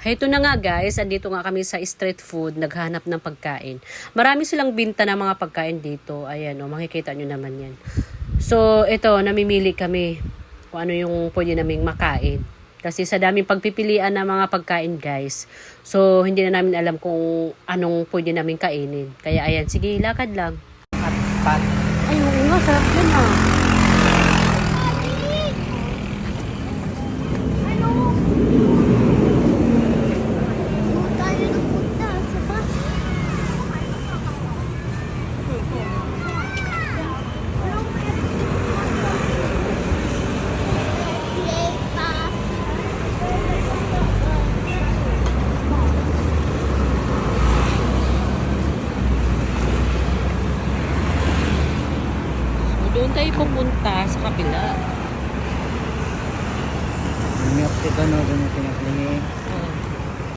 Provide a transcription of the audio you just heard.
Ito na nga guys, andito nga kami sa street food, naghanap ng pagkain. Marami silang binta ng mga pagkain dito. Ayan o, makikita nyo naman yan. So, ito, namimili kami kung ano yung pwede naming makain. Kasi sa daming pagpipilian ng mga pagkain guys. So, hindi na namin alam kung anong pwede namin kainin. Kaya ayan, sige, lakad lang. At pat. Ay, oo nga, sarap yan ah. Doon tayo nagpunta sa bus. Yay, bus. So, doon tayo pumunta sa kapila. May update ano rin.